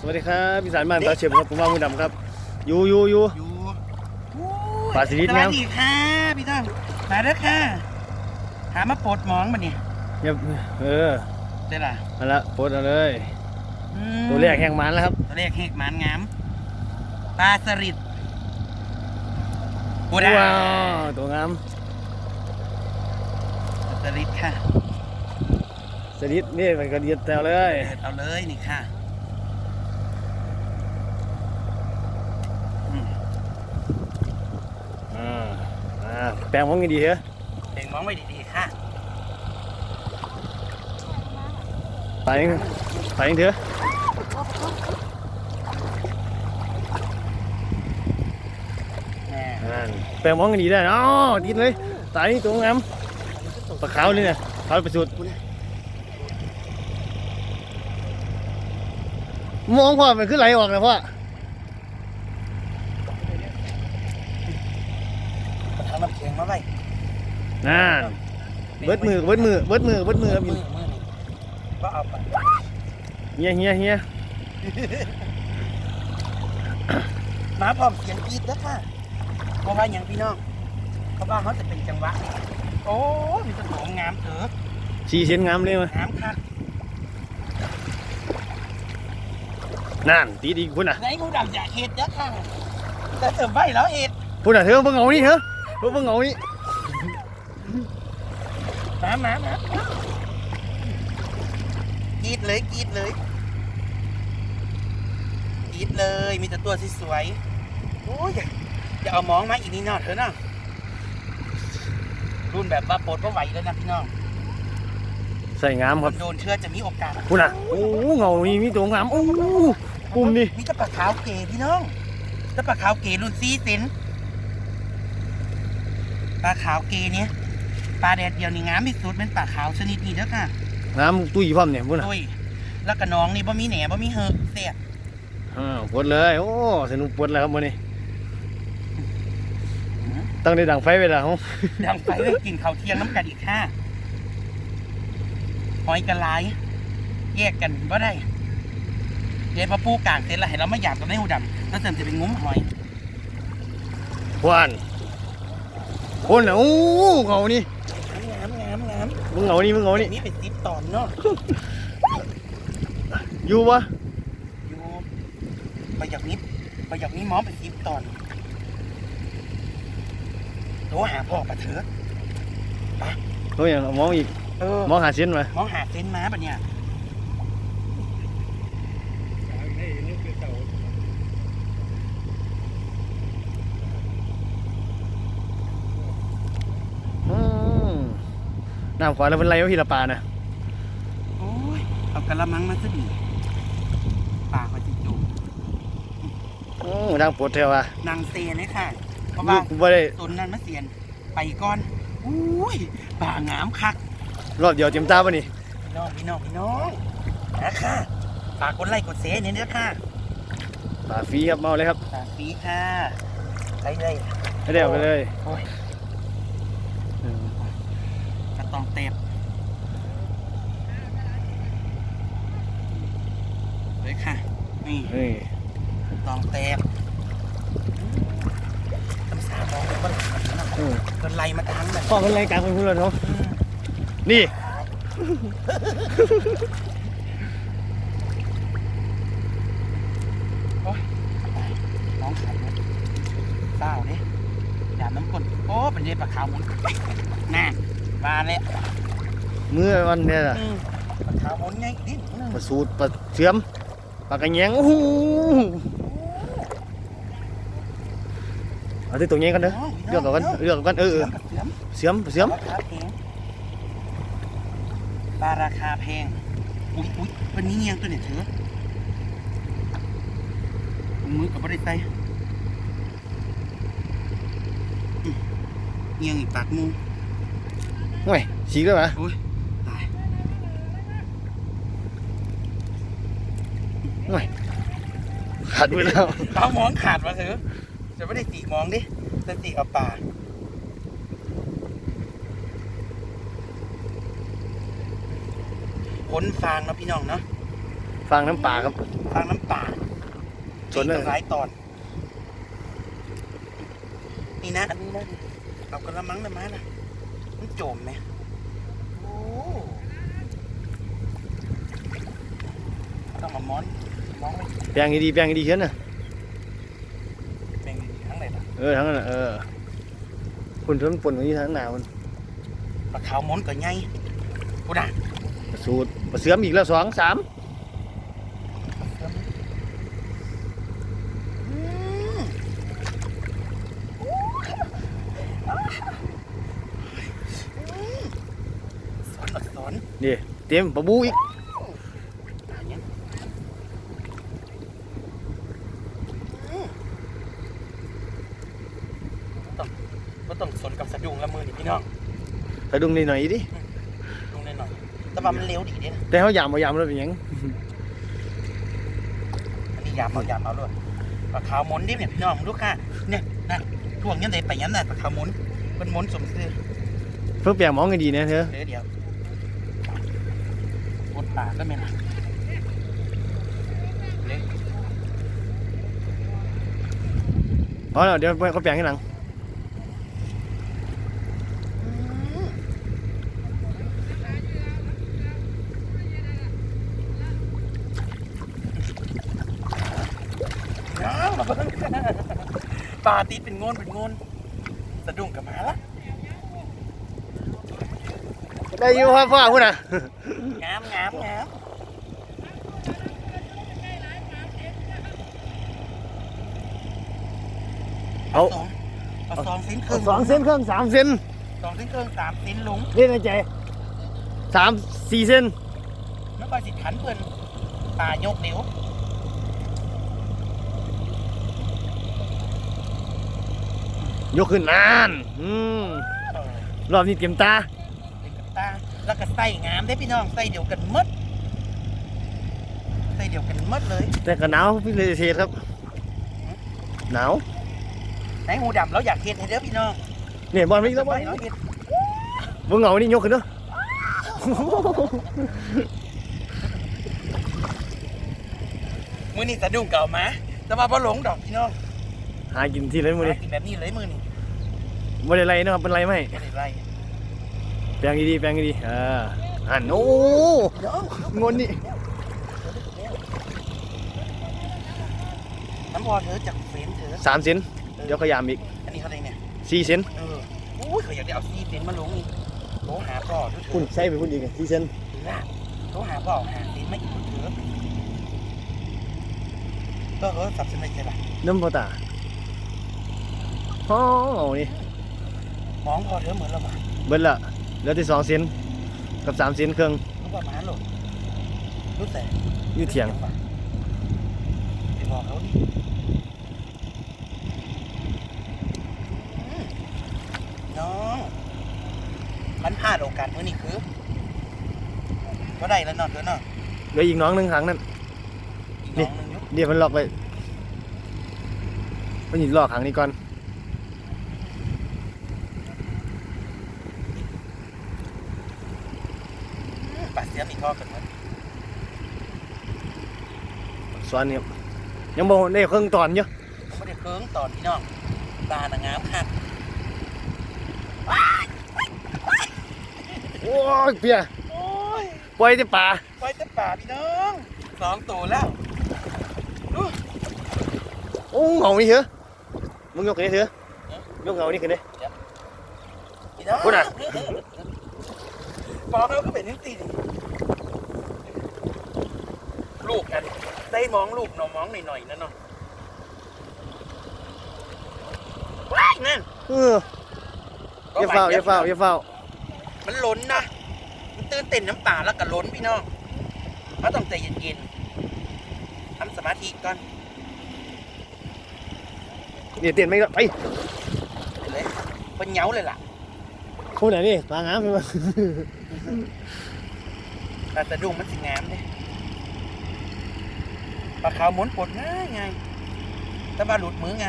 สวัสดีครับพี่สารบ้านปลาเฉียบครับผมว่ามือดำครับอยู่อยู่อยู่อยู่ปลาสลิดสแมวัวสดีค่ะพี่ต้อมมาเด้อค่ะ หามาปลดหมองมาเนี่ยเนี่ยเออได้ล่ะเอาละโพสต์เอาเลย อืมตัวแรกแห่งมันแล้วครับตัวแรกเฮกหมานงามปลาสลิดโอ้ดาว้าวตัวงามสลิดค่ะสลิดนี่มันกระเดียดแถวเลย เปิดเอาเลยนี่ค่ะอืม อ่าอ่า แปลงมองกันดีเหรอเพ่งมองไว้ดีๆค่ะไปเองไปเองเถอะแม่อ่าแปลงมองกันดีได้อ๋อติดเลยตายนี่ตัวงามปลาขาวเลยเนี่ยขาวประสุดมองพ่อมันขึ้นไหลออกนะพ่อ เอาทางน้ำแข็งมาไว้ น่าเบิดมือเบิดมือเบิดมือเบิดมือครับมือมือนี่ก็เอาไปเฮียเฮียเฮียมาพร้อมเสียงกรีดแล้วค่ะเพราะว่าอย่างพี่น้องเพราะว่าเขาจะเป็นจังหวะ โอ้มีต้นหอมงามเถอะสีเส้นงามเลยมั้ยงามค่ะนั่นตีดีพุ่นอะไหนงูดำอยากเห็ดเด้อค่ะแต่เสริมใบแล้วเห็ดพุ่นอะเธอเพิ่งเอานี่เถอะเพิ่งเอานี่ มามามากรีดเลยกรีดเลยกรีดเลย มีแต่ตัวสวยๆโอ้ยอย่าอย่าเอามองมาอีกนี่นอดเถอะนะรุ่นแบบว่าปลดก็ไหวแล้วนะพี่น้องใส่งามครับโดนเชื้อจะมีโอกาสพุ่นอะโอ้เงานี่มีตัวงามโอ้ปุ่มนี่มีแต่ปลาขาวเก๋พี่น้องแต่ปลาขาวเก๋รุ่นซีเซนปลาขาวเก๋เนี่ย ปลาแดดเดียวนี่งามที่สุดเป็นปลาขาวชนิดนี้เด้อค่ะงามตุ้ยพร้อมเนี่ยพุ่นอะโอ้ยแล้วก็น้องนี่บ่มีแหน่บ่มีเหอะเสียบอ่าปวดเลย โอ้สนุกปวดแล้วครับวันนี้ตั้งได้ดังไฟไปแล้วดังไฟเลยกินข้าวเที่ยงน้ำกันอีกค่ะหอยกระไลแยกกันบ่ได้เดี๋ยวพอปูกลางเสร็จแล้วให้เรามาหยาบกันในหูดำแล้วเสริมจะเป็นงุ้มหอยพวนพุ่นอะโอ้เงานี่งามงามงา มมึงเงานี่มึงเงานี่นี่เป็นซิปตอนเนาะอยู่ปะอยู่ประหยักนิดประหยักนี้หมอเป็นซิปตอนโทรหาพ่อปะเถอะโอ้ยางมองอีกเออมองหาเส้นมา มองหาเส้นม้าปะเนี่ย อืม น้ำขวาแล้วเป็นไรวะพี่ละปลานะโอ้ยเอากระมังมาซะดีปากมาจิจุโอ้ดังปวดแถวอะนางเซนเลยค่ะเพราะลูว่ากกูไม่ได้ตนนั้นมาเสียน ไปก่อนอุ้ยป่างามคัก รอบเดียวเต็มตาปะนี่พี่น้องพี่น้องพี่น้องนะค่ะฝากกดไลค์กดแชร์เนี่ยเด้อค่ะปลาฟรีครับเมาเลยครับฝากฟีค่ะไปเลย ให้ได้เอาไปเลย โอ้ย อืม กระตองเต็บเลยค่ะ นี่นี่กระตองเต็บตำสามองมันมันอืมเกินไล่มาทั้งแบบพ่อเป็นไรกลางเป็นคุณเลยเนาะนี่น้องขันนะเศร้าดิอย่าน้ำกลนโอ้เป็นเด็ปลาขาวหมุนน่า มาเลยเมื่อวันเนี่ยน่ะอืมปลาขาวหมุนไงดิ้นอืมปลาสูตรปลาเสื่อมปลากระแยงโอ้โหเอาที่ตัวแยงกันเด้อเลือกเอากันเลือกเอากันเออเออเสื่อมเสื่อมเสื่อมราคาแพงปลาราคาแพงอุ้ยอุ้ยวันนี้เงียงตัวเนี่ยเถอะมือกับไม่ได้ใส่อืมเงียงอีกปากมู ห่วยฉีกได้ปะโอ้ยตายห่วยขาดไปแล้วเอามองขาดมาเถอะจะไม่ได้ตีมองดิจะตีเอาป่าขนฟางเนาะพี่น้องเนาะฟังน้ำป่าครับทางน้ำป่าสนเลยมีตั้งหลายตอน นี่นะอันนี้นะเอากระมังนะมานะ มันโจมไหมโอ้ต้องมามอนมองไม่แปลงดีๆแปลงดีๆเช่นน่ะเป็นทั้งไหนล่ะเออทั้งนั้นน่ะเออคุณทนปนกันที่ทางหนาวมันปลาขาวมอนก็ไงกูด่าสูตรปลาเสือมอีกแล้วสองสาม อืมสอนสอน นี่ เตรียมปลาบูอีกก็ต้องสนกับสะดุ้งละมือนี่พี่น้องไปดุงนิดหน่อยดิลงหน่อยๆแต่ว่ามันเร็วดีเด้นะแต่เขายามเอายามแล้วเป็นหยังอันนี้ยามเอายามเอาด้วยปลาขาวหมนดิเนี่ยพี่น้องลูกค้าเนี่ยนั่นช่วงยันใดไปยันนั่นปลาขาวหมนเป็นหมนสมซื่อเพื่อแปลงหมองกันดีนะเธอเดี๋ยวเดี๋ยวกด ปากก็ไม่นะเล็กเพราะเดี๋ยวเขาแปลงให้หลังอ้าวปลาตีเป็นโงนเป็นโงนสะดุ้งกับมาละได้อยู่ครับพ่อคุณน่ะงามงามงามเอาสองเอาสองเส้นครึ่งสองเซนเครื่องสามเซนสองเส้นครึ่งสามเส้นลุงเล่นในใจสามสี่เซนแล้วก็สิขันเพิ่นปลายกนิ้วยกขึ้นนาน อืมเออรอบนี้เตรียมตา เด็กกับตา แล้วก็ใส่งามได้พี่น้องใส่เดียวกันหมดใส่เดียวกันหมดเลยแต่ก็หนาวพี่เลยเทศครับหนาวไหนหูดำเราอยากเห็นให้เด้อพี่น้องเนี่ยบอลไม่ต้องบอลไปเราเห็นมึงเหงานี่ยกขึ้นเนาะมือนี่สะดุ้งเก่ามาแต่ว่าพอหลงดอกพี่น้องหากินที่ไรมือนี่หากินแบบนี้เลยมือนี่ไม่ได้ไรเนาะเป็นไรไหมไม่ได้ไร แปลงดีๆแปลงดีๆเอออันโอ้เดี๋ยวงนนี่น้ำพอเธอจากเฟนเธอสามเซนเดี๋ยวขยามอีกอันนี้เขาอะไรเนี่ยสี่เซนเออโอ้ยเขาอยากได้เอาซีเฟนมาลงนี่โทรหาพ่อด้วยเถคุณอะใช้ไปคุณอีกสี่เซนนะโทรหาพ่อหาซีนไม่อีกเถอะก็เออสับสนใจละน้ำพอตาอ๋อเอานี่มองพอเธอเหมือนเราหมาเบิ้ลละ เหลือที่สองเซนกับสามเซนเครื่องรู้ว่าหมาหลดรู้แต่อยู่เถียงไปบอกเขาดิอืมน้องมันพลาดโอกาสเมื่อนี้คือก็ได้แล้วเนอนเถอะเนาะเหลืออีกน้องหนึ่งครั้งนั้นอีกน้องหนึงอยุ เดี๋ยวมันล็อกไปมันหยิบล็อกครั้งนี้ก่อน ปัดเสียมีท่อกันมั้ยสอนเนี่ยยังบอกได้เครื่องตอนเยอะไม่ได้เคิงตอนพี่น้องตาหนังงามค่ะโอ้ยเปียโอ้ยปล่อยที่ป่าไปแต่ป่าพี่น้องสองตัวแล้วดูโอ้เหงานี่เถอะมึงยกกันนี่เถอะยกเหงานี่กันเลยพี่น้องพูดน่ะ บอกเราก็เป็นนิติ ลูกกันได้มองลูกหนอมองหน่อยๆนะเนาะว้ายนั่นเอออย่าเฝ้าอย่าเฝ้าอย่าเฝ้ามันล้นนะมันตื่นเต้นน้ำตาแล้วก็ล้นพี่น้องเราต้องใจเย็นๆทำสมาธิก่อนเนี่ยเตียนไม่ก็ไปไปเลยเป็นเหงาเลยล่ะพูดไหนนี่ปลางามไปมาแต่สะดุ้งมันสิงามเลย ปลาขาวหมุนปลดง่ายไงแต่ว่าหลุดมือไง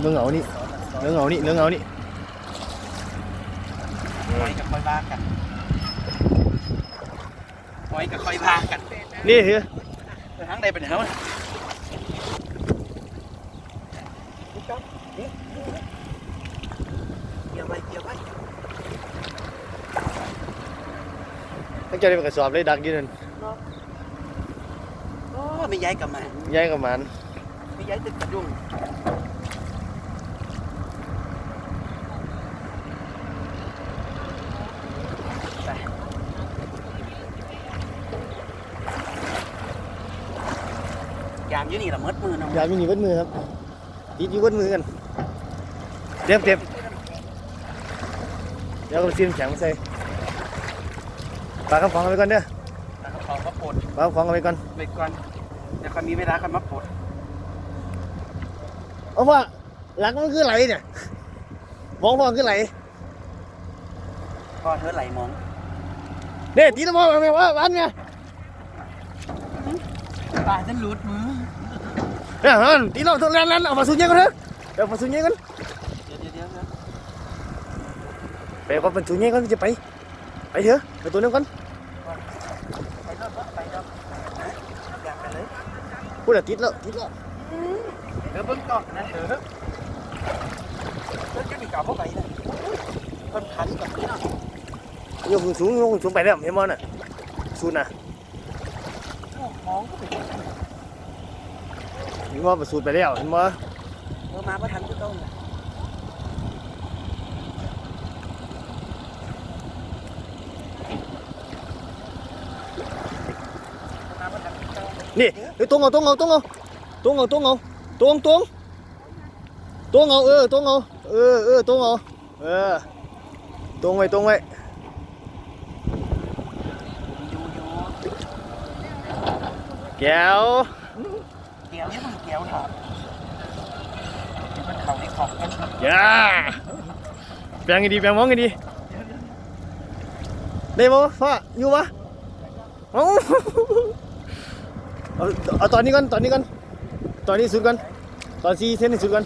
เรื่องเหงานี่สอนอะสอนเรื่องเหงานี่เรื่องเหงานี่ไปกับคอยบ้ากันปล่อยกับคอยพากัน นี่คือไปทางใดไปไหนวะเกี่ยวไปเกี่ยวไป ต้องเจะได้เป็นกระสอบเลยดักอยืนนั่นโอ้ไม่ย้ายกลับมาย้ายกับมันไม่ย้ายตึกกระดุมไปยามอยู่นี่ละมดมือเนาะยามอยู่นี่เวัดมือครับติดอยู่เวัดมือกันเจ็บเจ็บเดี๋ยวก็ซีนแข็งมาใส่ ปลากระป๋องเอาไปก่อนเด้อแล้วก็ขอมาปลดปลากระป๋องเอาไปก่อนไปก่อนเดี๋ยวเขามีเวลาเขามาปลดเอาว่าหลักมันคือไหลเนี่ยมองมองคือไหลพอเธอไหลมองเนี่ยตีละมองเอาไปว่าวันเนี่ยปลาจะหลุดมือเนี่ยมันตีเราต้องแล่นแล่นเอามาสูญเงี้ยกันเถอะเดี๋ยวมาสูญเงี้ยกันเดี๋ยวเดี๋ยวเดี๋ยวเดี๋ยวไปก็เป็นสูญเงี้ยกันจะไปไปเถอะไปตัวนึงก่อน ไปรอบไปรอบฮะอยากไปเลย พูดอะติดแล้วติดแล้วเดี๋ยวเบิ่งก่อนนะเดี๋ยวแล้วจะมีเก่าเข้าไปนะเพิ่มขันกับนี่เนาะยกสูงยกสูงไปแล้วเห็นมั้ยน่ะสูนน่ะโอ้มองก็ไปเห็นมั้ยสูนไปแล้วเห็นมั้ยเออมาเมื่อทันก็ต้องนะมาเมื่อทันก็ต้อง นี่เฮ้ยตรงเอาตรงเอาตรงเอาตรงเอาตรงเอาตรงตรงตรงเอาเออตรงเอาเออเออตรงเอาเออตรงไว้ตรงไว้อยู่อยู่แก้วเกี่ยวยังมึงเกี่ยวถอดมันเข่าในของกันอย่าแปลงไงดีแปลงมองไงดีได้ปะพ่ออยู่ปะเอา เอาเอาตอนนี้ก่อนตอนนี้ก่อนตอนนี้สุดก่อนตอนซีเส้นให้สุดก่อน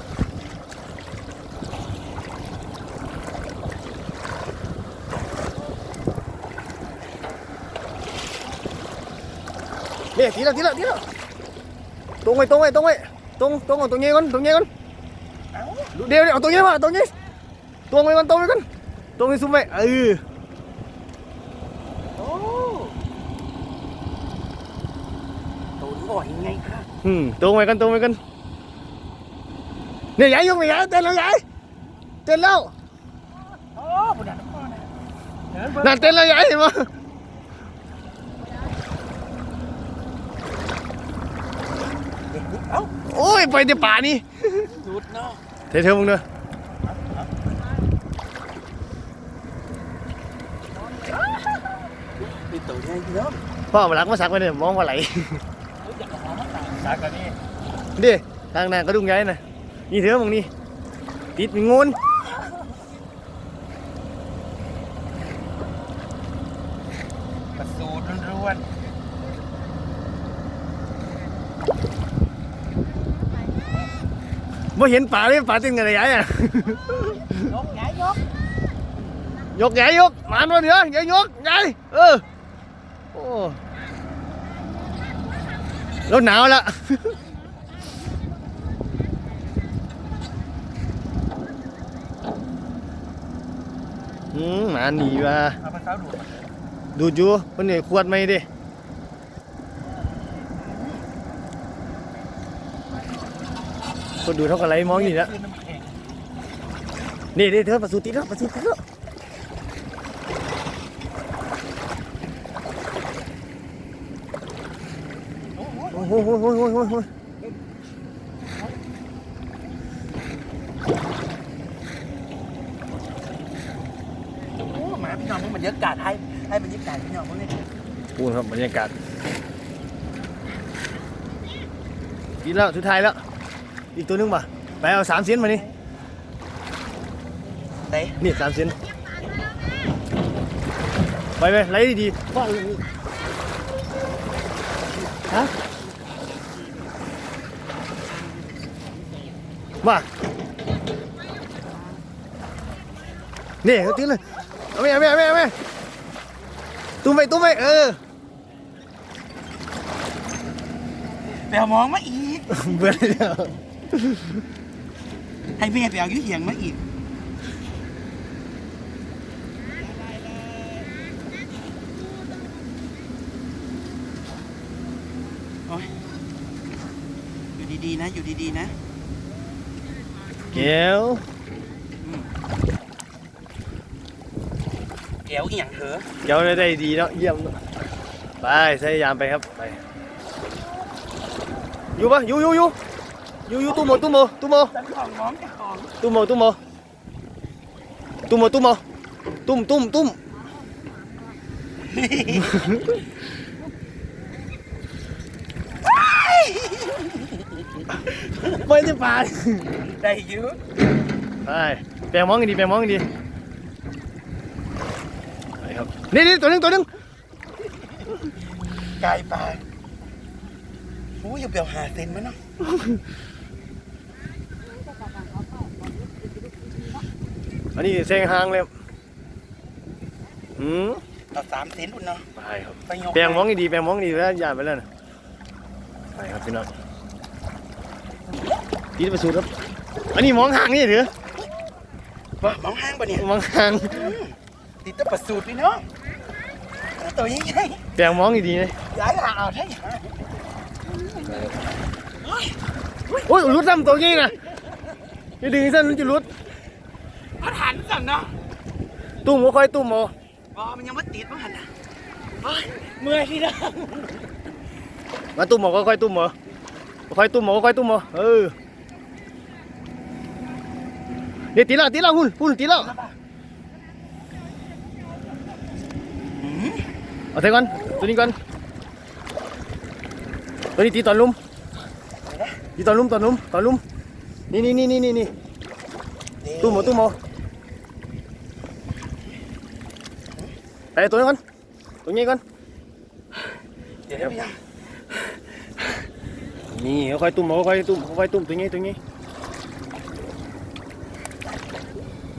เนี่ยทีละทีละทีละตรงไว้ตรงไว้ตรงไว้ตรงตรงเอาตรงนี้ก่อนตรงนี้ก่อนเอ้าเดี๋ยวเดี๋ยวเอาตรงนี้มาตรงนี้ตรงไปก่อนตรงไปก่อนตรงนี้ซุ่มไปเออโอ้ ตูนบ่อยไงค่ะอืมตรงไปกันตรงไปกันเนี่ยยายยกไปยายเต้นแล้วยายเต้นแล้วโอ้บุญดาน้ำพ่อนะเดินเบิ่งนั่นเต้นแล้วยายเห็นมั้ยเอ้าโอ้ยไปในป่านี่หลุดเนาะเท่ๆมึงเด้อมีตูนไงพี่น้องพ่อมาลักมาสักไว้เนี่ยมองว่าไหล สากกันนี่ดิทางหน้ากระดุงยายน่ะนี่เถอะมึงนี่ติดมีงูนประสูดร้วนไม่เห็นป่าเลยป่าเต้นกันเลยยายอะๆยกไงยกยกยายยกมานวะเดี๋ยวยายยกยายเออโอ้ แล้วหนาวและอืมหมาหนีว่ะเอาไปเท้าดูดดูดอยู่มันเนี่ยขวดไหมดิคนดูเท่ากับไรมองอยู่แล้ว นี่นี่เธอประสูติแล้วประสูติแล้ว อ้โหโอ้โหโอ้โหโอ้โหโอ้หมาพี่น้องมึงบรรยากาศให้ให้บรรยากาศพี่น้องมึงนี่ปูนครับบรรยากาศดีแล้วสุดท้ายแล้ว อีกตัวหนึงป่ะไปเอาสามเซนมานี่เต้นี่สามเซนไปไปไล่ดีๆพ่อฮะ มานี่เขาตีเลยเอาไปเอาไปเอาไปเอาไปตุ้มไปตุ้มไปเออเอามองมาอีกเบื่อแล้วให้แม่ไปเอาอยุ่เหียงมาอีกโอ้ยอยู่ดีๆนะ อยู่ดีๆนะ เกี้ยวแก้วอีหยังเถอะเกี้ยวได้ดีเนาะเยี่ยมเนาะไปใช้ยามไปครับไปอยู่ปะอยู่อยู่อยู่อยู่อยู่ตุ้มโมตุ้มโมตุ้มโมฉันของมองเจ้าของตุ้มโมตุ้มโมตุ้มโมตุ้มโมตุ้มตุ้มตุ้ม ไปจะปาดได้อยื้อไปแปลงมองกันดีแปลงมองกันดีไปครับนี่นี่ตัวหนึงตัวหนึงไกลไปโอ้ยอย่าเปลี่ยวหาเซนไหมเนาะอันนี้เซงหางเลยอืมเอาสามเซนอุ่นเนาะไปครับไปยกแปลงมองกันดีแปลงมองกันดีแล้วอย่าไปแล้วนะไปครับพี่น้อง ตีไปสูดครับอันนี้มองหางนี่หรือว่ามองห้างปะเนี่ยมองหางติดแตะประสูตรพี่เนาะตัวยิ่งใหญ่แปลงมองดีๆนะย้ายหาเอาได้หาโอ้ยรุดซ้ำตัวนี้นะจะดึงสั้นมันจะรุดพัดหันสั่งเนาะตุ้มก็ค่อยตุ้มเอาบอมันยังไม่ติดมันหันนะโอ้ยเมื่อยที่เนาะมาตุ้มเอาก็ค่อยตุ้มเอาค่อยตุ้มเอาค่อยตุ้มเอาเออ เดี๋ยวตีและตีและหุ่นหุ่นตีและอืมเอาเทก่อนตัวนี้ก่อนตัวนี้ตีตอนลุ่มตีตอนลุ่มตอนลุ่มตอนลุ่มนี่นี่นี่นี่นี่นี่ตุ้มเอาตุ้มเอาไปตัวนี้ก่อนตัวนี้ก่อนเดี๋ยวเดี๋ยวพี่น้องนี่ค่อยๆตุ้มเอาค่อยๆตุ้มค่อยๆตุ้มตัวนี้ตัวนี้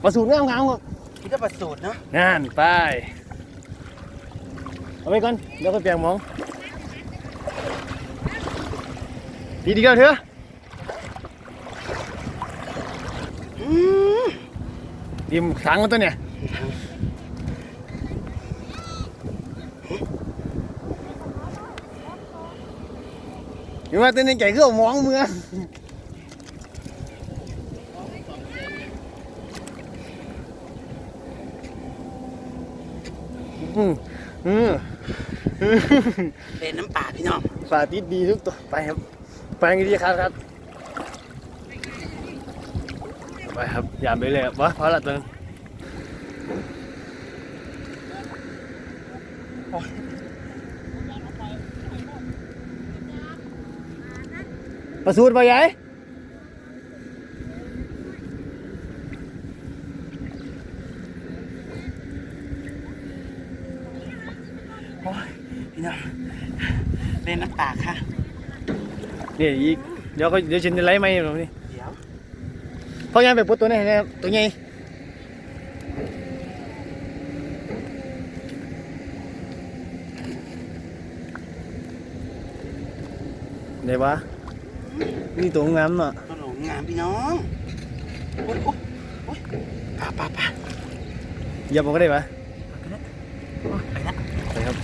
มาสูดงามงามครับคิดว่าประสูตรเนาะงานไปเอาไปก่อนเดี๋ยวค่อยเปลี่ยนหมองดีดีกันเถอะอืมทีมขังกันตัวเนี่ยเห็นว่าตัวนี้ใหญ่ก็มองมืออืมอืม เป็นน้ำป่าพี่น้องฝาติดดีทุกตัวไปครับไปกันดีครับครับไปครับยามไปเลยครับวะพอละตัวนึงประสูตรไปยัย โอ้ยพี่น้องเล่นน้ำ ป่าค่ะ นี่อีกเดี๋ยวก็เดี๋ยวฉันจะไล่ไม่ตรงนี้เดี๋ยวเพราะยังไปปุ๊ตัวนี้นะครับตัวนี้ไหนวะนี่ตัวงามเนาะตัวหลงงามพี่น้องโอ้ยโอ้ยโอ้ยป่าป่าป่าอย่าบอกก็ได้ปะโอ้ยไปละ ไปครับ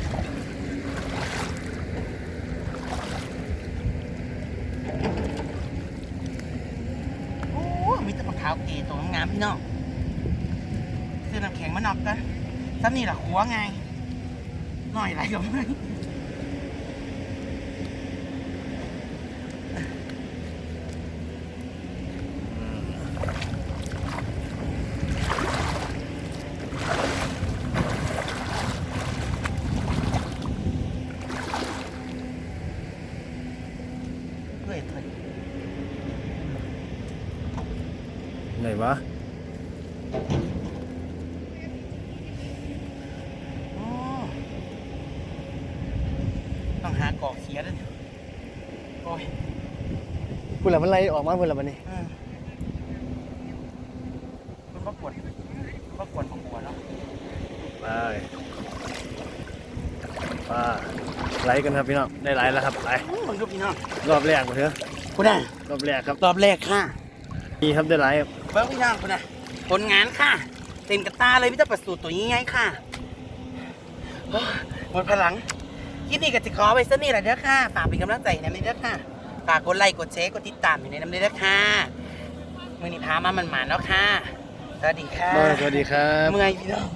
โอ้ยมีแต่มะพร้าวเกตัว งามพี่น้องซื้อน้ำแข็งมานอกกันซ้ำนี่หละขัวไงหน่อยไรก็ไม่พื่อยเพื่อย ไหนวะ โอ้ต้องหากอกเขียด้วยเนี่ยโอ้ย พูดแล้วมันไล่ออกมาพูดแล้วมันนี่เออคุณประกวดประกวดของหัวเนาะไปไปปลาไหลกันครับพี่น้องได้ไหลแล้วครับไปมึงดูพี่น้องรอบแรกหมดเถอะคุณน่ะรอบแรกครับรอบแรกค่ะนี่ครับได้ไหลครับเบิ้งพี่น้องคุณน่ะผลงานค่ะเต็มกระตาเลยมิตรประสูตรตัวนี้ไงค่ะโอ้ยหมดพลังคลิปนี้ก็จะขอไปซะนี่แหละเด้อค่ะฝากเป็นกำลังใจให้น้ำเด้อค่ะ ฝากกดไลค์กดแชร์กดติดตามอยู่ในน้ำเด้อค่ะมือนี้พามามันหมานแล้วค่ะ สวัสดีค่ะ สวัสดีครับ เมื่อยพี่น้อง